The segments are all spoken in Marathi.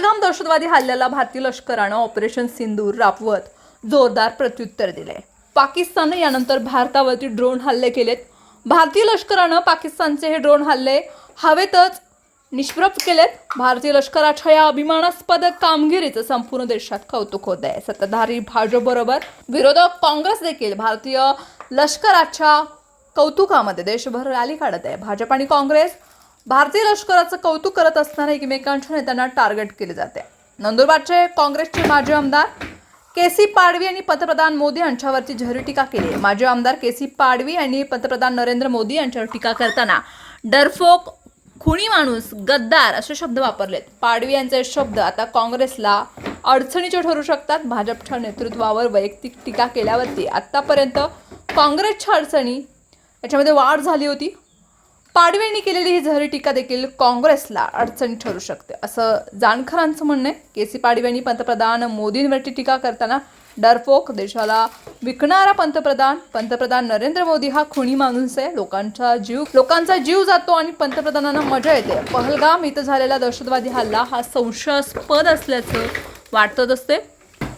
पहलगाम दहशतवादी हल्ल्याला भारतीय लष्करानं ऑपरेशन सिंदूर राबवत जोरदार प्रत्युत्तर दिले. पाकिस्ताननं यानंतर भारतावरती ड्रोन हल्ले केलेत. भारतीय लष्करानं पाकिस्तानचे हे ड्रोन हल्ले हवेतच निष्प्रभ केलेत. भारतीय लष्कराच्या या अभिमानास्पद कामगिरीचं संपूर्ण देशात कौतुक होत आहे. सत्ताधारी भाजपबरोबर विरोधक काँग्रेस देखील भारतीय लष्कराच्या कौतुकामध्ये देशभर रॅली काढत आहे. भाजप आणि काँग्रेस भारतीय लष्कराचं कौतुक करत असताना एकमेकांच्या नेत्यांना टार्गेट केले जाते. नंदुरबारचे काँग्रेसचे माजी आमदार के सी पाडवी यांनी पंतप्रधान मोदी यांच्यावरती झरी टीका केली माजी आमदार के सी पाडवी यांनी पंतप्रधान नरेंद्र मोदी यांच्यावर टीका करताना डरफोक खुणी माणूस गद्दार असे शब्द वापरलेत. पाडवी यांचे शब्द आता काँग्रेसला अडचणीचे ठरू शकतात. भाजपच्या नेतृत्वावर वैयक्तिक टीका केल्यावरती आत्तापर्यंत काँग्रेसच्या अडचणी याच्यामध्ये वाढ झाली होती. पाडवे यांनी केलेली ही झरी टीका देखील काँग्रेसला अडचणी ठरू शकते. असं जानखरांचं म्हणणं आहे. के सी पाडवे यांनी पंतप्रधान मोदींवरती टीका करताना डरफोक देशाला विकणारा पंतप्रधान पंतप्रधान नरेंद्र मोदी हा खुणी माणूस आहे. लोकांचा जीव लोकांचा जीव जातो आणि पंतप्रधानांना मजा येते. पहलगाम इथं झालेला दहशतवादी हल्ला हा संशयास्पद असल्याचं वाटत असते.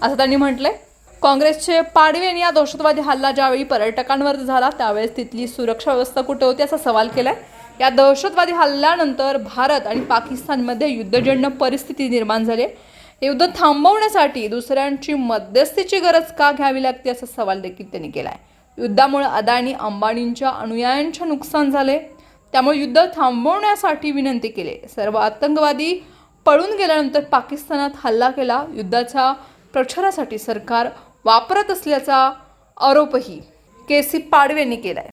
असं त्यांनी म्हटलंय. काँग्रेसचे पाडवे यांनी या दहशतवादी हल्ला ज्यावेळी पर्यटकांवर झाला त्यावेळेस तिथली सुरक्षा व्यवस्था कुठे होती असा सवाल केलाय. या दहशतवादी हल्ल्यानंतर भारत आणि पाकिस्तानमध्ये युद्धजन्य परिस्थिती निर्माण झाली युद्ध थांबवण्यासाठी दुसऱ्यांची मध्यस्थीची गरज का घ्यावी लागते असा सवाल देखील त्यांनी केलाय. युद्धामुळे अदानी अंबानींच्या अनुयायांचे नुकसान झाले. त्यामुळे युद्ध थांबवण्यासाठी विनंती केली. सर्व आतंकवादी पळून गेल्यानंतर पाकिस्तानात हल्ला केला. युद्धाच्या प्रचारासाठी सरकार वापरत असल्याचा आरोपही के सी पाडवे यांनी आहे